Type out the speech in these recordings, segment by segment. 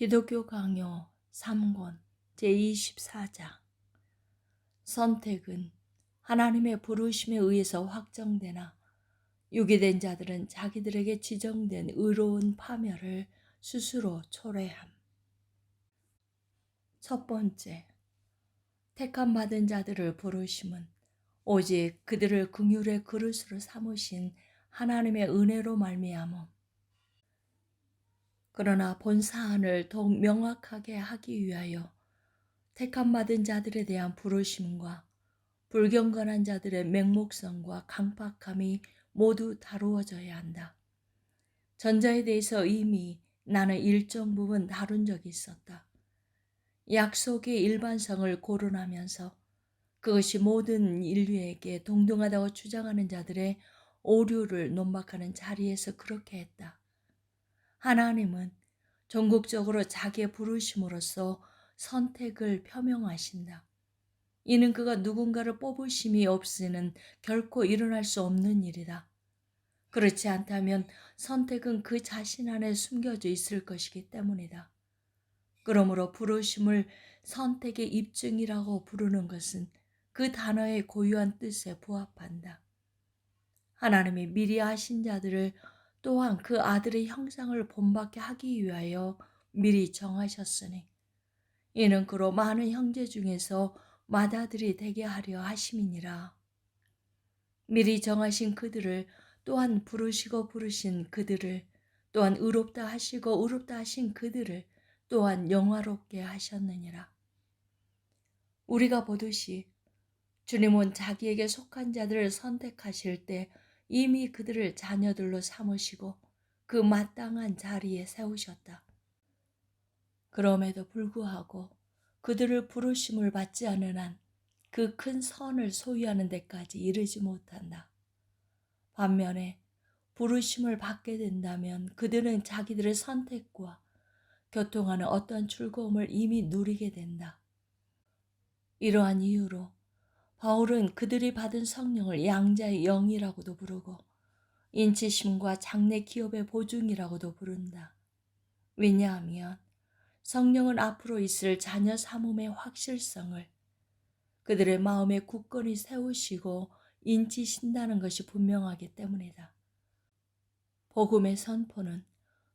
기독교 강요 3권 제24장 선택은 하나님의 부르심에 의해서 확정되나 유기된 자들은 자기들에게 지정된 의로운 파멸을 스스로 초래함. 첫 번째, 택함 받은 자들을 부르심은 오직 그들을 긍휼의 그릇으로 삼으신 하나님의 은혜로 말미암음. 그러나 본 사안을 더욱 명확하게 하기 위하여 택함 받은 자들에 대한 부르심과 불경건한 자들의 맹목성과 강박함이 모두 다루어져야 한다. 전자에 대해서 이미 나는 일정 부분 다룬 적이 있었다. 약속의 일반성을 고론하면서 그것이 모든 인류에게 동등하다고 주장하는 자들의 오류를 논박하는 자리에서 그렇게 했다. 하나님은 전국적으로 자기의 부르심으로써 선택을 표명하신다. 이는 그가 누군가를 뽑으심이 없이는 결코 일어날 수 없는 일이다. 그렇지 않다면 선택은 그 자신 안에 숨겨져 있을 것이기 때문이다. 그러므로 부르심을 선택의 입증이라고 부르는 것은 그 단어의 고유한 뜻에 부합한다. 하나님이 미리 하신 자들을 또한 그 아들의 형상을 본받게 하기 위하여 미리 정하셨으니 이는 그로 많은 형제 중에서 맏아들이 되게 하려 하심이니라. 미리 정하신 그들을 또한 부르시고 부르신 그들을 또한 의롭다 하시고 의롭다 하신 그들을 또한 영화롭게 하셨느니라. 우리가 보듯이 주님은 자기에게 속한 자들을 선택하실 때 이미 그들을 자녀들로 삼으시고 그 마땅한 자리에 세우셨다. 그럼에도 불구하고 그들을 부르심을 받지 않은 한 그 큰 선을 소유하는 데까지 이르지 못한다. 반면에 부르심을 받게 된다면 그들은 자기들의 선택과 교통하는 어떠한 즐거움을 이미 누리게 된다. 이러한 이유로 바울은 그들이 받은 성령을 양자의 영이라고도 부르고 인치심과 장래 기업의 보증이라고도 부른다. 왜냐하면 성령은 앞으로 있을 자녀 삼음의 확실성을 그들의 마음에 굳건히 세우시고 인치신다는 것이 분명하기 때문이다. 복음의 선포는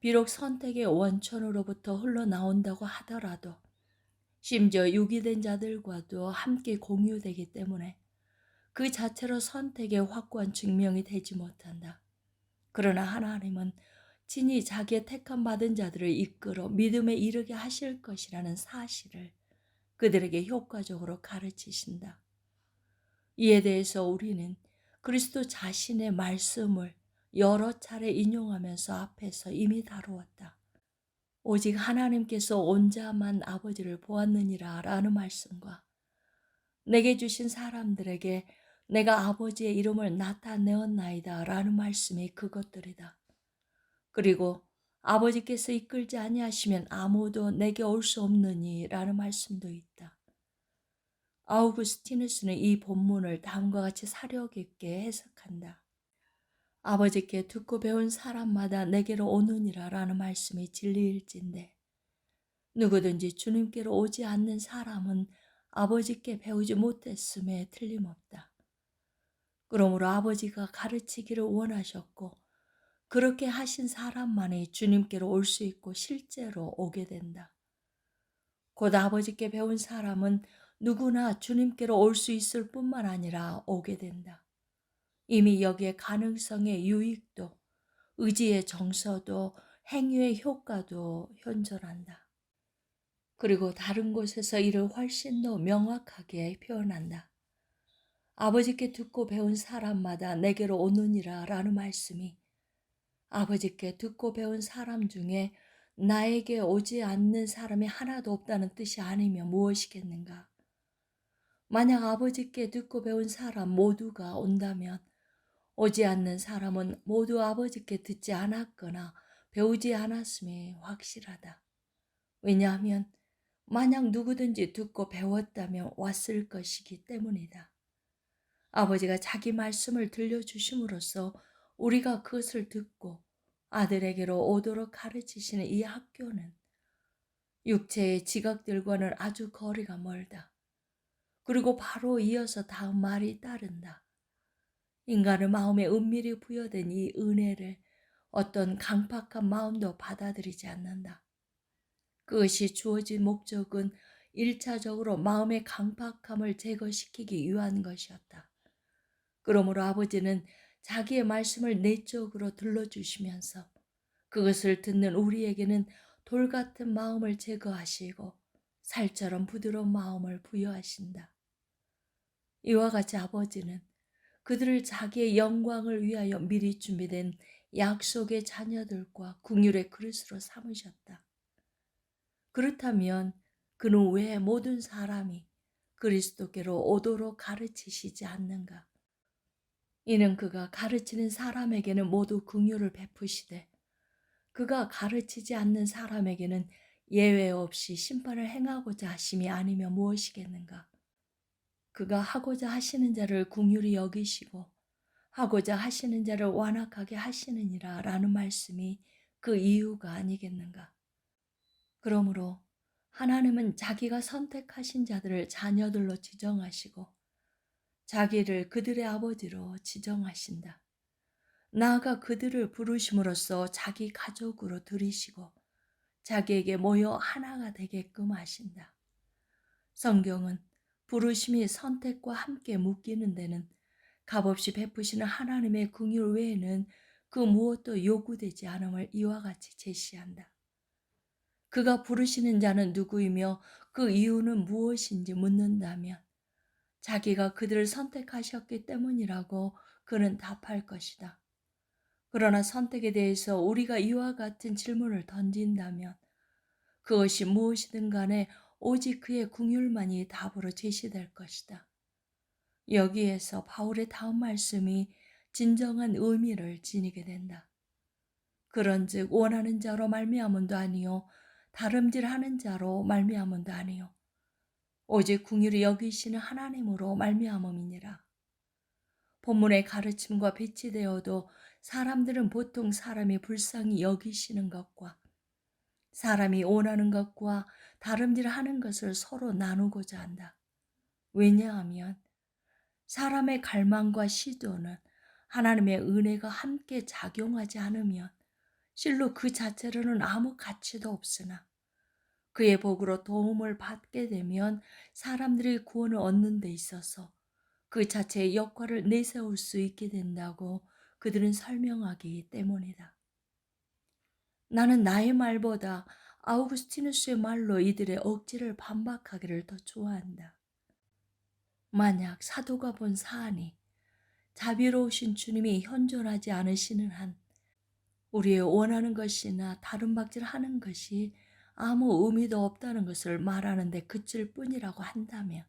비록 선택의 원천으로부터 흘러나온다고 하더라도 심지어 유기된 자들과도 함께 공유되기 때문에 그 자체로 선택의 확고한 증명이 되지 못한다. 그러나 하나님은 친히 자기의 택함 받은 자들을 이끌어 믿음에 이르게 하실 것이라는 사실을 그들에게 효과적으로 가르치신다. 이에 대해서 우리는 그리스도 자신의 말씀을 여러 차례 인용하면서 앞에서 이미 다루었다. 오직 하나님께서 온자만 아버지를 보았느니라 라는 말씀과 내게 주신 사람들에게 내가 아버지의 이름을 나타내었나이다 라는 말씀이 그것들이다. 그리고 아버지께서 이끌지 아니하시면 아무도 내게 올 수 없느니 라는 말씀도 있다. 아우구스티누스는 이 본문을 다음과 같이 사려 깊게 해석한다. 아버지께 듣고 배운 사람마다 내게로 오느니라 라는 말씀이 진리일진데 누구든지 주님께로 오지 않는 사람은 아버지께 배우지 못했음에 틀림없다. 그러므로 아버지가 가르치기를 원하셨고 그렇게 하신 사람만이 주님께로 올 수 있고 실제로 오게 된다. 곧 아버지께 배운 사람은 누구나 주님께로 올 수 있을 뿐만 아니라 오게 된다. 이미 여기에 가능성의 유익도, 의지의 정서도, 행위의 효과도 현존한다. 그리고 다른 곳에서 이를 훨씬 더 명확하게 표현한다. 아버지께 듣고 배운 사람마다 내게로 오느니라 라는 말씀이 아버지께 듣고 배운 사람 중에 나에게 오지 않는 사람이 하나도 없다는 뜻이 아니면 무엇이겠는가? 만약 아버지께 듣고 배운 사람 모두가 온다면 오지 않는 사람은 모두 아버지께 듣지 않았거나 배우지 않았음이 확실하다. 왜냐하면 만약 누구든지 듣고 배웠다면 왔을 것이기 때문이다. 아버지가 자기 말씀을 들려주심으로써 우리가 그것을 듣고 아들에게로 오도록 가르치시는 이 학교는 육체의 지각들과는 아주 거리가 멀다. 그리고 바로 이어서 다음 말이 따른다. 인간의 마음에 은밀히 부여된 이 은혜를 어떤 강팍한 마음도 받아들이지 않는다. 그것이 주어진 목적은 일차적으로 마음의 강팍함을 제거시키기 위한 것이었다. 그러므로 아버지는 자기의 말씀을 내적으로 들러주시면서 그것을 듣는 우리에게는 돌 같은 마음을 제거하시고 살처럼 부드러운 마음을 부여하신다. 이와 같이 아버지는 그들을 자기의 영광을 위하여 미리 준비된 약속의 자녀들과 궁율의 그릇으로 삼으셨다. 그렇다면 그는 왜 모든 사람이 그리스도께로 오도록 가르치시지 않는가? 이는 그가 가르치는 사람에게는 모두 긍휼을 베푸시되 그가 가르치지 않는 사람에게는 예외 없이 심판을 행하고자 하심이 아니면 무엇이겠는가? 그가 하고자 하시는 자를 궁휼히 여기시고 하고자 하시는 자를 완악하게 하시느니라 라는 말씀이 그 이유가 아니겠는가? 그러므로 하나님은 자기가 선택하신 자들을 자녀들로 지정하시고 자기를 그들의 아버지로 지정하신다. 나아가 그들을 부르심으로써 자기 가족으로 들이시고 자기에게 모여 하나가 되게끔 하신다. 성경은 부르심이 선택과 함께 묶이는 데는 값없이 베푸시는 하나님의 궁율 외에는 그 무엇도 요구되지 않음을 이와 같이 제시한다. 그가 부르시는 자는 누구이며 그 이유는 무엇인지 묻는다면 자기가 그들을 선택하셨기 때문이라고 그는 답할 것이다. 그러나 선택에 대해서 우리가 이와 같은 질문을 던진다면 그것이 무엇이든 간에 오직 그의 궁율만이 답으로 제시될 것이다. 여기에서 바울의 다음 말씀이 진정한 의미를 지니게 된다. 그런즉 원하는 자로 말미암은도 아니요 다름질하는 자로 말미암은도 아니요 오직 궁율이 여기시는 하나님으로 말미암음이니라. 본문의 가르침과 배치되어도 사람들은 보통 사람이 불쌍히 여기시는 것과 사람이 원하는 것과 다름질 하는 것을 서로 나누고자 한다. 왜냐하면 사람의 갈망과 시도는 하나님의 은혜가 함께 작용하지 않으면 실로 그 자체로는 아무 가치도 없으나 그의 복으로 도움을 받게 되면 사람들이 구원을 얻는 데 있어서 그 자체의 역할을 내세울 수 있게 된다고 그들은 설명하기 때문이다. 나는 나의 말보다 아우구스티누스의 말로 이들의 억지를 반박하기를 더 좋아한다. 만약 사도가 본 사안이 자비로우신 주님이 현존하지 않으시는 한 우리의 원하는 것이나 다른 박질 하는 것이 아무 의미도 없다는 것을 말하는데 그칠 뿐이라고 한다면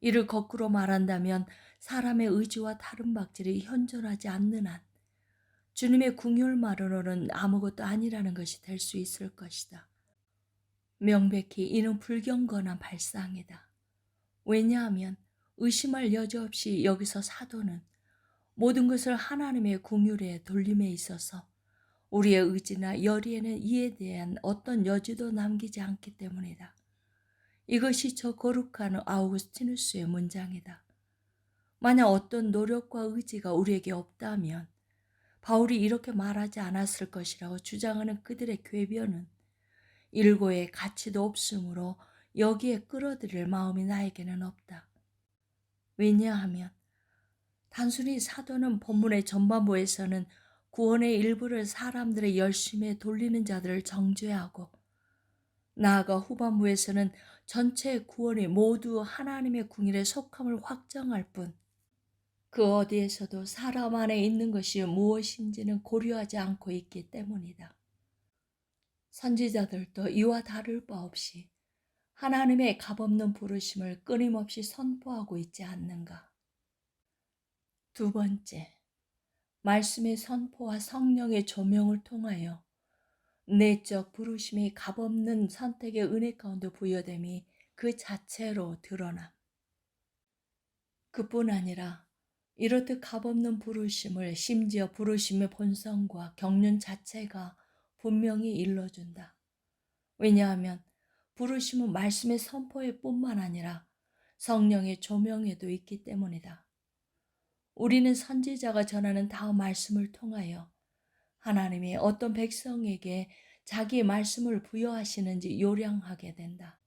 이를 거꾸로 말한다면 사람의 의지와 다른 박질이 현존하지 않는 한 주님의 궁율만으로는 아무것도 아니라는 것이 될 수 있을 것이다. 명백히 이는 불경건한 발상이다. 왜냐하면 의심할 여지 없이 여기서 사도는 모든 것을 하나님의 궁율에 돌림에 있어서 우리의 의지나 열의에는 이에 대한 어떤 여지도 남기지 않기 때문이다. 이것이 저 거룩한 아우구스티누스의 문장이다. 만약 어떤 노력과 의지가 우리에게 없다면 바울이 이렇게 말하지 않았을 것이라고 주장하는 그들의 궤변은 일고의 가치도 없으므로 여기에 끌어들일 마음이 나에게는 없다. 왜냐하면 단순히 사도는 본문의 전반부에서는 구원의 일부를 사람들의 열심에 돌리는 자들을 정죄하고 나아가 후반부에서는 전체 구원이 모두 하나님의 궁일에 속함을 확정할 뿐 그 어디에서도 사람 안에 있는 것이 무엇인지는 고려하지 않고 있기 때문이다. 선지자들도 이와 다를 바 없이 하나님의 값없는 부르심을 끊임없이 선포하고 있지 않는가. 두 번째, 말씀의 선포와 성령의 조명을 통하여 내적 부르심이 값없는 선택의 은혜 가운데 부여됨이 그 자체로 드러남. 그뿐 아니라 이렇듯 값없는 부르심을 심지어 부르심의 본성과 경륜 자체가 분명히 일러준다. 왜냐하면 부르심은 말씀의 선포에 뿐만 아니라 성령의 조명에도 있기 때문이다. 우리는 선지자가 전하는 다음 말씀을 통하여 하나님이 어떤 백성에게 자기의 말씀을 부여하시는지 요량하게 된다.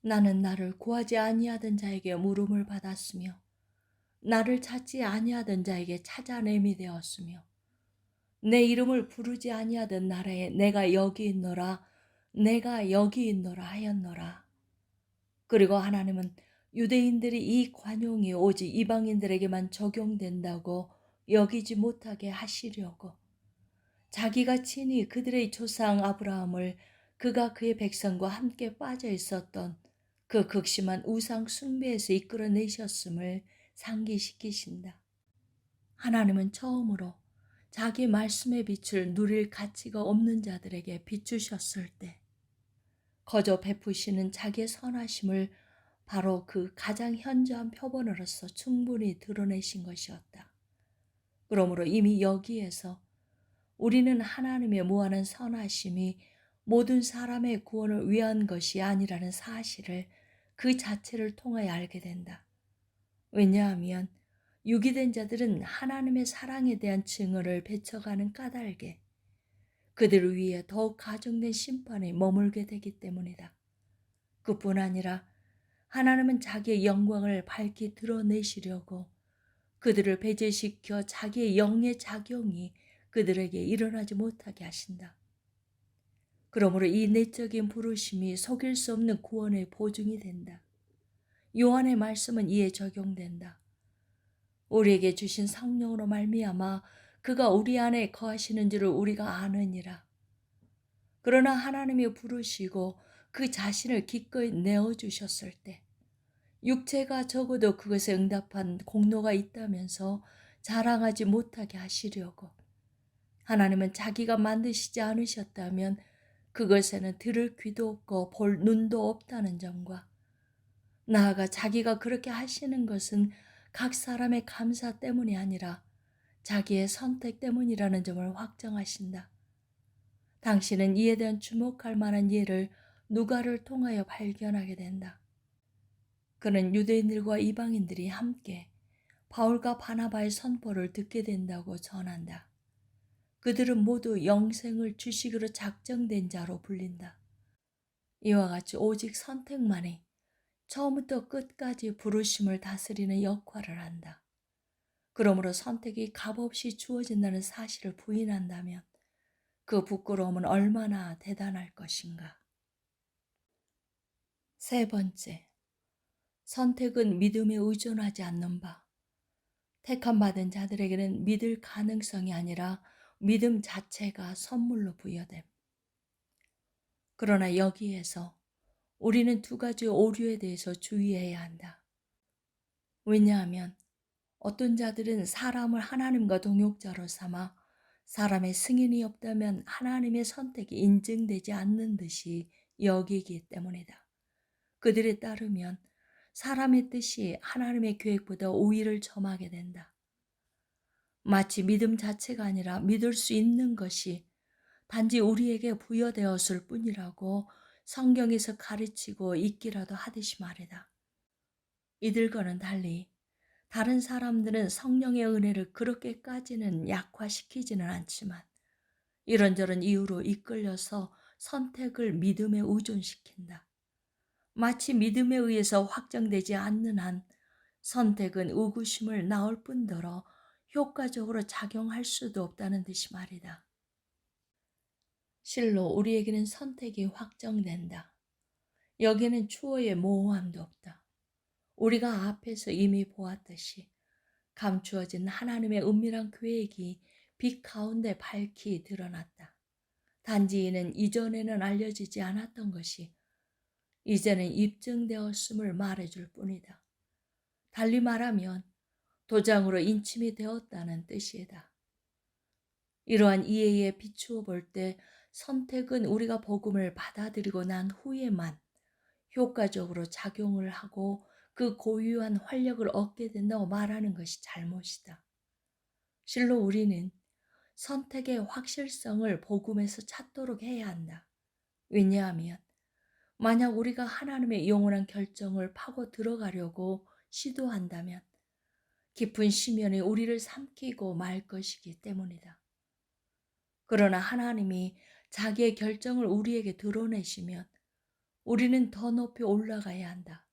나는 나를 구하지 아니하던 자에게 물음을 받았으며 나를 찾지 아니하던 자에게 찾아냄이 되었으며 내 이름을 부르지 아니하던 나라에 내가 여기 있노라 내가 여기 있노라 하였노라. 그리고 하나님은 유대인들이 이 관용이 오직 이방인들에게만 적용된다고 여기지 못하게 하시려고 자기가 친히 그들의 조상 아브라함을 그가 그의 백성과 함께 빠져 있었던 그 극심한 우상 숭배에서 이끌어내셨음을 상기시키신다. 하나님은 처음으로 자기 말씀의 빛을 누릴 가치가 없는 자들에게 비추셨을 때 거저 베푸시는 자기의 선하심을 바로 그 가장 현저한 표본으로서 충분히 드러내신 것이었다. 그러므로 이미 여기에서 우리는 하나님의 무한한 선하심이 모든 사람의 구원을 위한 것이 아니라는 사실을 그 자체를 통하여 알게 된다. 왜냐하면 유기된 자들은 하나님의 사랑에 대한 증언을 배쳐가는 까닭에 그들 위에 더욱 가중된 심판에 머물게 되기 때문이다. 그뿐 아니라 하나님은 자기의 영광을 밝히 드러내시려고 그들을 배제시켜 자기의 영의 작용이 그들에게 일어나지 못하게 하신다. 그러므로 이 내적인 부르심이 속일 수 없는 구원의 보증이 된다. 요한의 말씀은 이에 적용된다. 우리에게 주신 성령으로 말미암아 그가 우리 안에 거하시는 줄을 우리가 아느니라. 그러나 하나님이 부르시고 그 자신을 기꺼이 내어 주셨을 때 육체가 적어도 그것에 응답한 공로가 있다면서 자랑하지 못하게 하시려고 하나님은 자기가 만드시지 않으셨다면 그것에는 들을 귀도 없고 볼 눈도 없다는 점과 나아가 자기가 그렇게 하시는 것은 각 사람의 감사 때문이 아니라 자기의 선택 때문이라는 점을 확정하신다. 당신은 이에 대한 주목할 만한 예를 누가를 통하여 발견하게 된다. 그는 유대인들과 이방인들이 함께 바울과 바나바의 선포를 듣게 된다고 전한다. 그들은 모두 영생을 주식으로 작정된 자로 불린다. 이와 같이 오직 선택만이 처음부터 끝까지 부르심을 다스리는 역할을 한다. 그러므로 선택이 값없이 주어진다는 사실을 부인한다면 그 부끄러움은 얼마나 대단할 것인가. 세 번째, 선택은 믿음에 의존하지 않는 바. 택함 받은 자들에게는 믿을 가능성이 아니라 믿음 자체가 선물로 부여됨. 그러나 여기에서 우리는 두 가지 오류에 대해서 주의해야 한다. 왜냐하면 어떤 자들은 사람을 하나님과 동역자로 삼아 사람의 승인이 없다면 하나님의 선택이 인증되지 않는 듯이 여기기 때문이다. 그들에 따르면 사람의 뜻이 하나님의 계획보다 우위를 점하게 된다. 마치 믿음 자체가 아니라 믿을 수 있는 것이 단지 우리에게 부여되었을 뿐이라고 성경에서 가르치고 있기라도 하듯이 말이다. 이들과는 달리 다른 사람들은 성령의 은혜를 그렇게까지는 약화시키지는 않지만 이런저런 이유로 이끌려서 선택을 믿음에 의존시킨다. 마치 믿음에 의해서 확정되지 않는 한 선택은 의구심을 낳을 뿐더러 효과적으로 작용할 수도 없다는 듯이 말이다. 실로 우리에게는 선택이 확정된다. 여기는 추호의 모호함도 없다. 우리가 앞에서 이미 보았듯이 감추어진 하나님의 은밀한 계획이 빛 가운데 밝히 드러났다. 단지 이는 이전에는 알려지지 않았던 것이 이제는 입증되었음을 말해줄 뿐이다. 달리 말하면 도장으로 인침이 되었다는 뜻이다. 이러한 이해에 비추어 볼 때 선택은 우리가 복음을 받아들이고 난 후에만 효과적으로 작용을 하고 그 고유한 활력을 얻게 된다고 말하는 것이 잘못이다. 실로 우리는 선택의 확실성을 복음에서 찾도록 해야 한다. 왜냐하면 만약 우리가 하나님의 영원한 결정을 파고 들어가려고 시도한다면 깊은 심연이 우리를 삼키고 말 것이기 때문이다. 그러나 하나님이 자기의 결정을 우리에게 드러내시면 우리는 더 높이 올라가야 한다.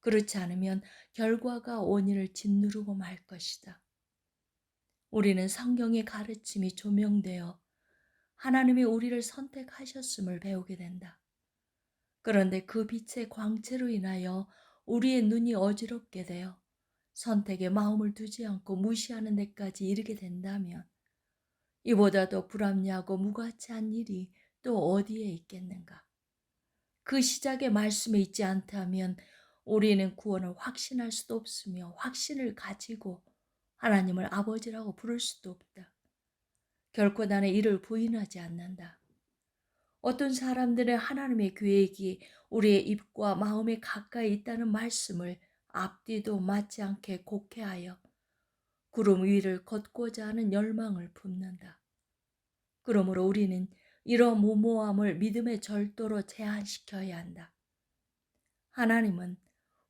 그렇지 않으면 결과가 원인을 짓누르고 말 것이다. 우리는 성경의 가르침이 조명되어 하나님이 우리를 선택하셨음을 배우게 된다. 그런데 그 빛의 광채로 인하여 우리의 눈이 어지럽게 되어 선택에 마음을 두지 않고 무시하는 데까지 이르게 된다면 이보다 더 불합리하고 무가치한 일이 또 어디에 있겠는가? 그 시작의 말씀에 있지 않다면 우리는 구원을 확신할 수도 없으며 확신을 가지고 하나님을 아버지라고 부를 수도 없다. 결코 나는 이를 부인하지 않는다. 어떤 사람들은 하나님의 계획이 우리의 입과 마음에 가까이 있다는 말씀을 앞뒤도 맞지 않게 곡해하여 구름 위를 걷고자 하는 열망을 품는다. 그러므로 우리는 이러한 무모함을 믿음의 절도로 제한시켜야 한다. 하나님은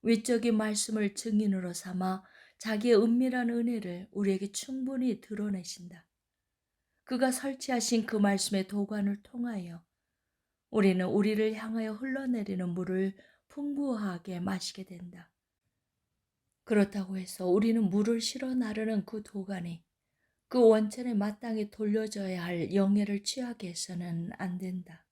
외적인 말씀을 증인으로 삼아 자기의 은밀한 은혜를 우리에게 충분히 드러내신다. 그가 설치하신 그 말씀의 도관을 통하여 우리는 우리를 향하여 흘러내리는 물을 풍부하게 마시게 된다. 그렇다고 해서 우리는 물을 실어 나르는 그 도관이 그 원천에 마땅히 돌려져야 할 영예를 취하게 해서는 안 된다.